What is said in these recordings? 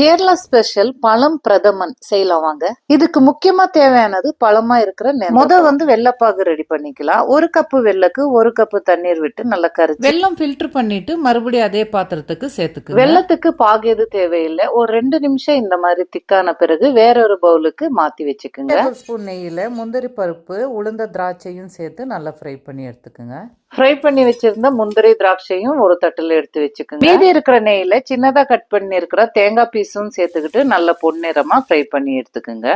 Kerala special பழம் பிரதமன் செய்யலாம் வாங்க. இதுக்கு முக்கியமா தேவையானது பழமா இருக்கிற நெ- முத வந்து வெள்ளப்பாகு ரெடி பண்ணிக்கலாம். ஒரு கப்பு வெள்ளக்கு ஒரு கப்பு தண்ணீர் விட்டு நல்லா கரைச்சி வெல்லம் ஃபில்டர் பண்ணிட்டு மறுபடியும் அதே பாத்திரத்துக்கு சேர்த்துக்கு வெள்ளத்துக்கு பாகு எது தேவையில்லை. ஒரு ரெண்டு நிமிஷம் இந்த மாதிரி திக்கான பிறகு வேற ஒரு பவுலுக்கு மாத்தி வச்சுக்குங்க. ஸ்பூன் நெய்யில் முந்திரி பருப்பு உளுந்த திராட்சையும் சேர்த்து நல்லா ஃப்ரை பண்ணி எடுத்துக்கோங்க. ஃப்ரை பண்ணி வச்சிருந்த முந்திரி திராட்சையும் ஒரு தட்டுல எடுத்து வச்சுக்கோங்க. மீதி இருக்கிற நெய்ல சின்னதா கட் பண்ணி இருக்கிற தேங்காய் பீஸும் சேர்த்துக்கிட்டு நல்ல பொன்னிறமாக ஃப்ரை பண்ணி எடுத்துக்கோங்க.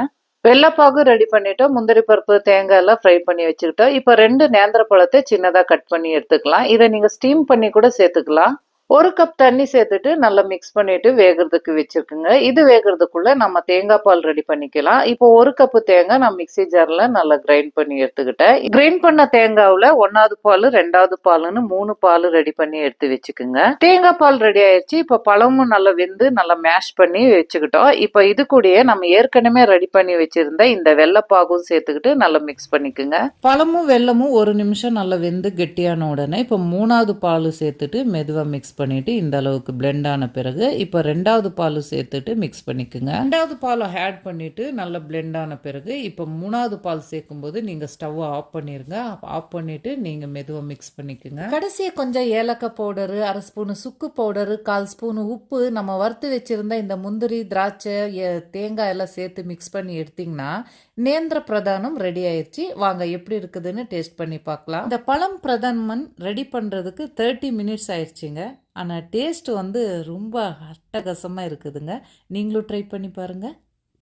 வெள்ளைப்பாகு ரெடி பண்ணிட்டோம். முந்திரி பருப்பு தேங்காய் எல்லாம் ஃப்ரை பண்ணி வச்சுக்கிட்டோம். இப்போ ரெண்டு நேந்திர பழத்தை சின்னதா கட் பண்ணி எடுத்துக்கலாம். இதை நீங்க ஸ்டீம் பண்ணி கூட சேர்த்துக்கலாம். ஒரு கப் தண்ணி சேர்த்துட்டு நல்லா மிக்ஸ் பண்ணிட்டு வேகிறதுக்கு வச்சுருக்குங்க. இது வேகிறதுக்குள்ள நம்ம தேங்காய் பால் ரெடி பண்ணிக்கலாம். இப்போ ஒரு கப்பு தேங்காய் நான் மிக்ஸி ஜாரில் நல்லா கிரைண்ட் பண்ணி எடுத்துக்கிட்டேன். கிரைண்ட் பண்ண தேங்காவில் ஒன்னாவது பால் ரெண்டாவது பால்னு மூணு பால் ரெடி பண்ணி எடுத்து வச்சுக்குங்க. தேங்காய் பால் ரெடி ஆயிடுச்சு இப்போ பழமும் நல்லா வெந்து நல்லா மேஷ் பண்ணி வச்சுக்கிட்டோம். இப்போ இது கூடயே நம்ம ஏற்கனவே ரெடி பண்ணி வச்சிருந்த இந்த வெள்ளைப்பாகும் சேர்த்துக்கிட்டு நல்லா மிக்ஸ் பண்ணிக்குங்க. பழமும் வெல்லமும் ஒரு நிமிஷம் நல்லா வெந்து கெட்டியான உடனே இப்போ மூணாவது பால் சேர்த்துட்டு மெதுவாக மிக்ஸ் பண்ணி பண்ணிவிட்டு இந்த அளவுக்கு blend ஆன பிறகு இப்போ ரெண்டாவது பால் சேர்த்துட்டு மிக்ஸ் பண்ணிக்கோங்க. ரெண்டாவது பாலை ஆட் பண்ணிவிட்டு நல்லா பிளெண்ட் ஆன பிறகு இப்போ மூணாவது பால் சேர்க்கும்போது நீங்கள் ஸ்டவ்வை ஆஃப் பண்ணிடுங்க ஆஃப் பண்ணிவிட்டு நீங்கள் மெதுவாக மிக்ஸ் பண்ணிக்கோங்க. கடைசியாக கொஞ்சம் ஏலக்காய் பவுடரு அரை ஸ்பூனு சுக்கு பவுடரு கால் ஸ்பூனு உப்பு நம்ம வறுத்து வச்சுருந்த இந்த முந்திரி திராட்சை தேங்காய் எல்லாம் சேர்த்து மிக்ஸ் பண்ணி எடுத்தீங்கன்னா நேந்திர பிரதானம் ரெடி ஆயிடுச்சு வாங்க எப்படி இருக்குதுன்னு டேஸ்ட் பண்ணி பார்க்கலாம். இந்த பழம் பிரதானமன் ரெடி பண்ணுறதுக்கு தேர்ட்டி மினிட்ஸ் ஆயிடுச்சுங்க ஆனால் டேஸ்ட்டு வந்து ரொம்ப அட்டகாசமாக இருக்குதுங்க. நீங்களும் ட்ரை பண்ணி பாருங்கள்